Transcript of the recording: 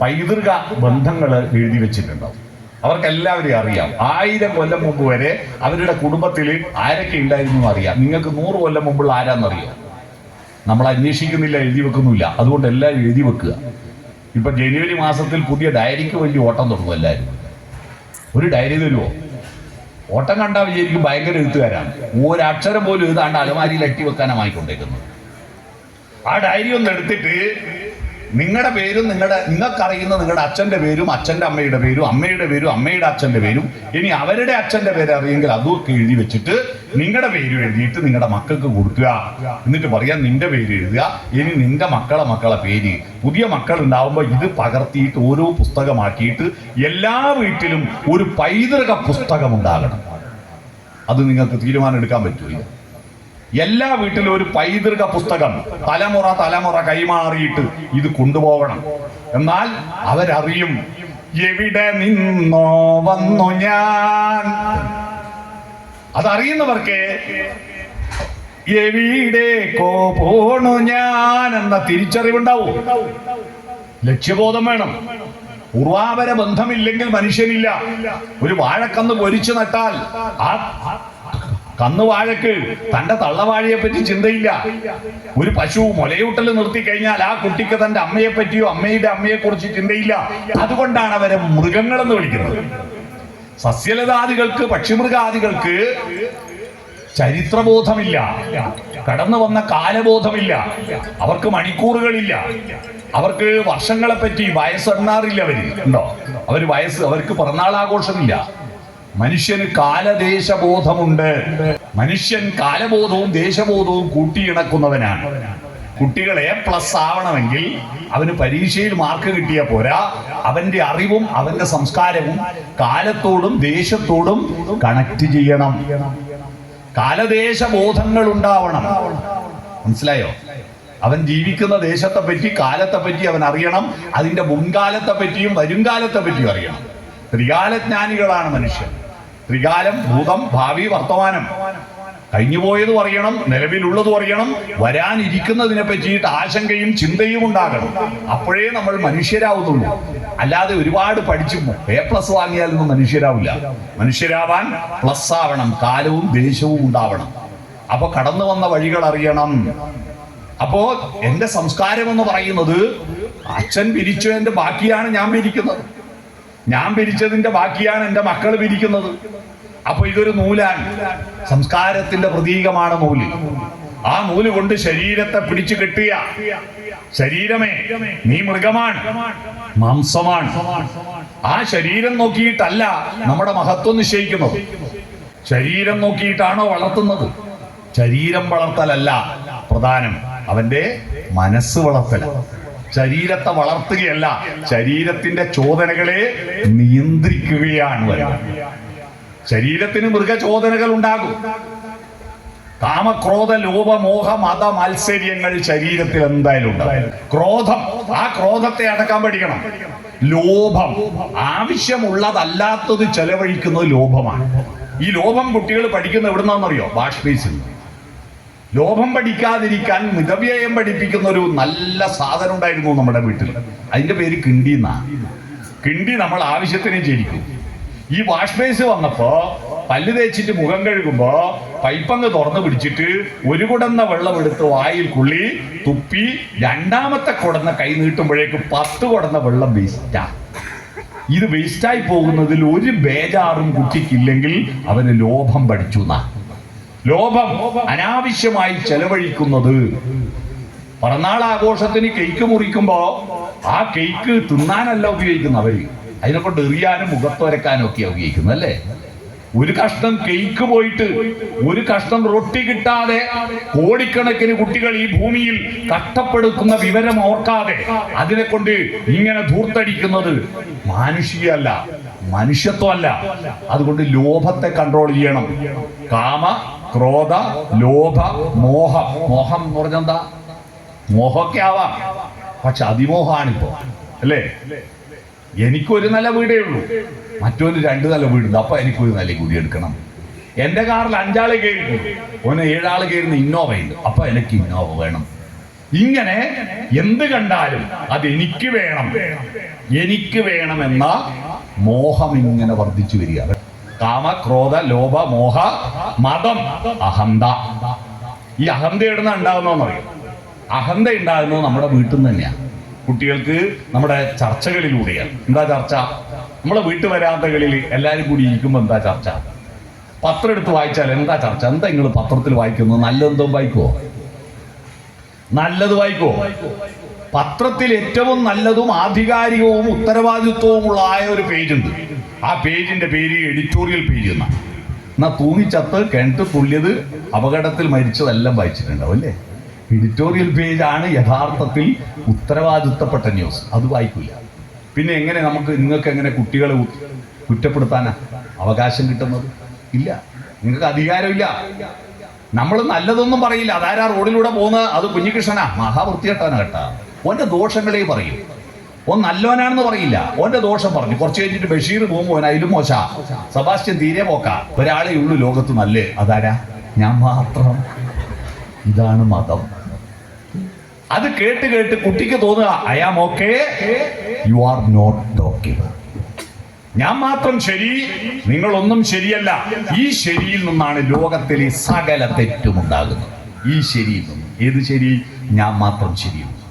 പൈതൃക ബന്ധങ്ങൾ എഴുതി വെച്ചിട്ടുണ്ടാവും. അവർക്ക് അറിയാം. ആയിരം കൊല്ലം മുമ്പ് വരെ അവരുടെ കുടുംബത്തിൽ ആരൊക്കെ ഉണ്ടായിരുന്നു അറിയാം. നിങ്ങൾക്ക് നൂറ് കൊല്ലം മുമ്പുള്ള ആരാന്നറിയാം നമ്മൾ അന്വേഷിക്കുന്നില്ല എഴുതി വെക്കുന്നില്ല. അതുകൊണ്ട് എല്ലാം എഴുതി വെക്കുക. ഇപ്പൊ ജനുവരി മാസത്തിൽ പുതിയ ഡയറിക്ക് വേണ്ടി ഓട്ടം തുടങ്ങും എല്ലാവരും. ഒരു ഡയറി തരുമോ ഓട്ടം കണ്ടാൽ വിചാരിക്കും ഭയങ്കര എഴുത്തുകാരാണ്. ഒരക്ഷരം പോലും എഴുതാണ്ട് അലമാരിയിൽ അട്ടി വെക്കാനാണ് വാങ്ങിക്കൊണ്ടേക്കുന്നത് ആ ഡയറി ഒന്ന് എടുത്തിട്ട് നിങ്ങളുടെ പേരും നിങ്ങളുടെ നിങ്ങൾക്കറിയുന്ന നിങ്ങളുടെ അച്ഛന്റെ പേരും അച്ഛന്റെ അമ്മയുടെ പേരും അമ്മയുടെ പേരും അമ്മയുടെ അച്ഛന്റെ പേരും. ഇനി അവരുടെ അച്ഛന്റെ പേര് അറിയെങ്കിൽ അതുമൊക്കെ എഴുതി വെച്ചിട്ട് നിങ്ങളുടെ പേര് എഴുതിയിട്ട് നിങ്ങളുടെ മക്കൾക്ക് കൊടുക്കുക. എന്നിട്ട് പറയാം നിന്റെ പേര് എഴുതുക. ഇനി നിന്റെ മക്കളെ മക്കളെ പേര്. പുതിയ മക്കൾ ഉണ്ടാവുമ്പോൾ ഇത് പകർത്തിയിട്ട് ഓരോ പുസ്തകമാക്കിയിട്ട് എല്ലാ വീട്ടിലും ഒരു പൈതൃക പുസ്തകം ഉണ്ടാകണം അത് നിങ്ങൾക്ക് തീരുമാനം എടുക്കാൻ പറ്റൂല. എല്ലാ വീട്ടിലും ഒരു പൈതൃക പുസ്തകം തലമുറ തലമുറ കൈമാറിയിട്ട് ഇത് കൊണ്ടുപോകണം. എന്നാൽ അവരറിയും എവിടെ നിന്നോ വന്നു ഞാൻ? അതറിയുന്നവർക്ക് എവിടേക്കോ പോണു ഞാൻ എന്ന തിരിച്ചറിവുണ്ടാവും. ലക്ഷ്യബോധം വേണം. പൂർവാപര ബന്ധമില്ലെങ്കിൽ മനുഷ്യനില്ല. ഒരു വാഴക്കന്ന് പൊരിച്ചു നട്ടാൽ ആ കന്ന് വാഴക്ക് തന്റെ തള്ളവാഴയെ പറ്റി ചിന്തയില്ല. ഒരു പശു മുലയൂട്ടൽ നിർത്തി കഴിഞ്ഞാൽ ആ കുട്ടിക്ക് തന്റെ അമ്മയെ പറ്റിയോ അമ്മയുടെ അമ്മയെ കുറിച്ച് ചിന്തയില്ല. അതുകൊണ്ടാണ് അവരെ മൃഗങ്ങളെന്ന് വിളിക്കുന്നത്. സസ്യലതാദികൾക്ക് പക്ഷിമൃഗാദികൾക്ക് ചരിത്രബോധമില്ല. കടന്നു വന്ന കാലബോധമില്ല. അവർക്ക് മണിക്കൂറുകളില്ല. അവർക്ക് വർഷങ്ങളെ പറ്റി വയസ്സെണ്ണാറില്ല അവർ. ഉണ്ടോ? അവർ വയസ്സ് അവർക്ക് പിറന്നാളാഘോഷമില്ല. മനുഷ്യന് കാലദേശബോധമുണ്ട്. മനുഷ്യൻ കാലബോധവും ദേശബോധവും കൂട്ടിയിണക്കുന്നവനാണ്. കുട്ടികൾ എ പ്ലസ് ആവണമെങ്കിൽ അവന് പരീക്ഷയിൽ മാർക്ക് കിട്ടിയ പോരാ. അവന്റെ അറിവും അവന്റെ സംസ്കാരവും കാലത്തോടും ദേശത്തോടും കണക്ട് ചെയ്യണം. കാലദേശ ബോധങ്ങൾ ഉണ്ടാവണം മനസ്സിലായോ? അവൻ ജീവിക്കുന്ന ദേശത്തെ പറ്റി കാലത്തെ പറ്റി അവൻ അറിയണം. അതിന്റെ മുൻകാലത്തെ പറ്റിയും വരുംകാലത്തെ പറ്റിയും അറിയണം. ത്രികാലജ്ഞാനികളാണ് മനുഷ്യൻ. ത്രികാലം ഭൂതം ഭാവി വർത്തമാനം. കഴിഞ്ഞുപോയതും അറിയണം നിലവിലുള്ളതും അറിയണം വരാനിരിക്കുന്നതിനെ പറ്റിയിട്ട് ആശങ്കയും ചിന്തയും ഉണ്ടാകണം. അപ്പോഴേ നമ്മൾ മനുഷ്യരാവുന്നുള്ളൂ. അല്ലാതെ ഒരുപാട് പഠിച്ചു എ പ്ലസ് വാങ്ങിയാലൊന്നും മനുഷ്യരാവില്ല. മനുഷ്യരാവാൻ പ്ലസ് ആവണം കാലവും ദേശവും ഉണ്ടാവണം. അപ്പൊ കടന്നു വന്ന വഴികൾ അറിയണം. അപ്പോ എന്റെ സംസ്കാരം എന്ന് പറയുന്നത് അച്ഛൻ പിരിച്ചതിന്റെ ബാക്കിയാണ് ഞാൻ പിരിക്കുന്നത്. ഞാൻ പിരിച്ചതിന്റെ ബാക്കിയാണ് എന്റെ മക്കൾ പിരിക്കുന്നത് അപ്പൊ ഇതൊരു നൂലാണ്. സംസ്കാരത്തിന്റെ പ്രതീകമാണ് നൂൽ. ആ നൂൽ കൊണ്ട് ശരീരത്തെ പിടിച്ചു കെട്ടിയ ശരീരമേ നീ മൃഗമാണ്. മാംസമാണ്. ആ ശരീരം നോക്കിയിട്ടല്ല നമ്മുടെ മഹത്വം നിശ്ചയിക്കുന്നത്. ശരീരം നോക്കിയിട്ടാണോ വളർത്തുന്നത്? ശരീരം വളർത്തലല്ല പ്രധാനം. അവന്റെ മനസ്സ് വളർത്തൽ ശരീരത്തെ വളർത്തുകയല്ല ശരീരത്തിന്റെ ചോദനകളെ നിയന്ത്രിക്കുകയാണ് ശരീരത്തിന് മൃഗചോദനകൾ ഉണ്ടാകും. കാമക്രോധ ലോപമോഹ മത മത്സര്യങ്ങൾ ശരീരത്തിൽ എന്തായാലും ഉണ്ടാകും. ക്രോധം ആ ക്രോധത്തെ അടക്കാൻ പഠിക്കണം. ലോഭം ആവശ്യമുള്ളതല്ലാത്തത് ചെലവഴിക്കുന്നത് ലോഭമാണ്. ഈ ലോഭം കുട്ടികൾ പഠിക്കുന്ന എവിടുന്നാണെന്നറിയോ? ബാഷ്പേസിൽ ലോഭം പഠിക്കാതിരിക്കാൻ മിതവ്യയം പഠിപ്പിക്കുന്ന ഒരു നല്ല സാധനം ഉണ്ടായിരുന്നു നമ്മുടെ വീട്ടിൽ. അതിന്റെ പേര് കിണ്ടി എന്നാ. കിണ്ടി നമ്മൾ ആവശ്യത്തിന് ചേരിക്കും ഈ വാഷ് ബേസ് വന്നപ്പോ പല്ല് തേച്ചിട്ട് മുഖം കഴുകുമ്പോ പൈപ്പങ്ങ് തുറന്നു പിടിച്ചിട്ട് ഒരു കുടന്ന വെള്ളം എടുത്ത് വായിൽ കുള്ളി തുപ്പി രണ്ടാമത്തെ കുടന്ന കൈ നീട്ടുമ്പോഴേക്ക് പത്ത് കുടന്ന വെള്ളം വേസ്റ്റാ ഇത് വേസ്റ്റായി പോകുന്നതിൽ ഒരു ബേജാറും കുട്ടിക്കില്ലെങ്കിൽ അവന് ലോഭം പഠിച്ചു എന്നാ. ലോഭം അനാവശ്യമായി ചെലവഴിക്കുന്നത്. പിറന്നാൾ ആഘോഷത്തിന് കേക്ക് മുറിക്കുമ്പോ ആ കേക്ക് തിന്നാനല്ല ഉപയോഗിക്കുന്നത് അവർ അതിനെ കൊണ്ട് എറിയാനും മുഖത്തുരക്കാനും ഒക്കെ ഉപയോഗിക്കുന്നത് അല്ലേ? ഒരു കഷ്ണം കേക്ക് പോയിട്ട് ഒരു കഷ്ണം റൊട്ടി കിട്ടാതെ കോടിക്കണക്കിന് കുട്ടികൾ ഈ ഭൂമിയിൽ കഷ്ടപ്പെടുക്കുന്ന വിവരം ഓർക്കാതെ അതിനെ കൊണ്ട് ഇങ്ങനെ ധൂർത്തടിക്കുന്നത് മാനുഷികമല്ല മനുഷ്യത്വമല്ല. അതുകൊണ്ട് ലോഭത്തെ കൺട്രോൾ ചെയ്യണം. കാമ ക്രോധ ലോഭ മോഹം. മോഹം എന്ന് പറഞ്ഞെന്താ മോഹമൊക്കെ ആവാം. പക്ഷെ അതിമോഹാണിപ്പോ അല്ലേ? എനിക്കൊരു നല്ല വീടേ ഉള്ളൂ. മറ്റൊരു രണ്ട് നല്ല വീടുണ്ട്. അപ്പൊ എനിക്കൊരു നല്ല കൂടി എടുക്കണം. എന്റെ കാറിൽ അഞ്ചാൾ കയറി ഓന് ഏഴാൾ കയറുന്ന ഇന്നോവ ഉണ്ട്. അപ്പൊ എനിക്ക് ഇന്നോവ വേണം. ഇങ്ങനെ എന്ത് കണ്ടാലും അത് എനിക്ക് വേണം. എനിക്ക് വേണമെന്ന മോഹം ഇങ്ങനെ വർദ്ധിച്ചു വരിക. കാമ ക്രോധ ലോഭ മോഹ മതം അഹന്ത. ഈ അഹന്ത എവിടുന്ന ഉണ്ടാകുന്നറിയാം അഹന്ത ഉണ്ടാകുന്നത് നമ്മുടെ വീട്ടിൽ നിന്ന് തന്നെയാണ് കുട്ടികൾക്ക് നമ്മുടെ ചർച്ചകളിലൂടെയാണ്. എന്താ ചർച്ച? നമ്മളെ വീട്ടു വരാന്തകളിൽ എല്ലാവരും കൂടി ഇരിക്കുമ്പോൾ എന്താ ചർച്ച? പത്രം എടുത്ത് വായിച്ചാൽ എന്താ ചർച്ച? എന്താ നിങ്ങൾ പത്രത്തിൽ വായിക്കുന്നത്? നല്ലതെന്തോ വായിക്കുവോ? നല്ലത് വായിക്കുവോ? പത്രത്തിൽ ഏറ്റവും നല്ലതും ആധികാരികവും ഉത്തരവാദിത്വവുമുള്ള ആയ ഒരു പേജുണ്ട്. ആ പേജിന്റെ പേര് എഡിറ്റോറിയൽ പേജ് എന്നാണ് എന്നാ തൂങ്ങിച്ചത്ത് കിണറ്റ് തുള്ളിയത് അപകടത്തിൽ മരിച്ചതെല്ലാം വായിച്ചിട്ടുണ്ടാവും അല്ലേ? എഡിറ്റോറിയൽ പേജാണ് യഥാർത്ഥത്തിൽ ഉത്തരവാദിത്തപ്പെട്ട ന്യൂസ്. അത് വായിക്കില്ല പിന്നെ എങ്ങനെ നമുക്ക് നിങ്ങൾക്ക് എങ്ങനെ കുട്ടികളെ കുറ്റപ്പെടുത്താനാ അവകാശം കിട്ടുന്നത്? ഇല്ല. നിങ്ങൾക്ക് അധികാരമില്ല. നമ്മൾ നല്ലതൊന്നും പറയില്ല. അതാരാ റോഡിലൂടെ പോകുന്നത്? അത് കുഞ്ഞികൃഷ്ണനാ. മഹാവൃത്തികെട്ടാനാ കേട്ടാ. ഓന്റെ ദോഷങ്ങളെ പറയും. ഓൻ നല്ലവനാണെന്ന് പറയില്ല. ഓന്റെ ദോഷം പറഞ്ഞു. കുറച്ച് കഴിഞ്ഞിട്ട് ബഷീർ പോകുമ്പോൾ ഓൻ അതിലും മോശ. സബാസ്റ്റ്യൻ തീരെ പോക്ക. ഒരാളെ ഉള്ളു ലോകത്ത് നല്ലേ? അതാരാ? ഞാൻ മാത്രം. ഇതാണ് മതം. അത് കേട്ട് കേട്ട് കുട്ടിക്ക് തോന്നുക I am okay you are not okay ഞാൻ മാത്രം ശരി നിങ്ങളൊന്നും ശരിയല്ല. ഈ ശരിയിൽ നിന്നാണ് ലോകത്തിലെ സകല തെറ്റും ഉണ്ടാകുന്നത് ഈ ശരിയിൽ നിന്നും. ഏത് ശരി? ഞാൻ മാത്രം ശരിയും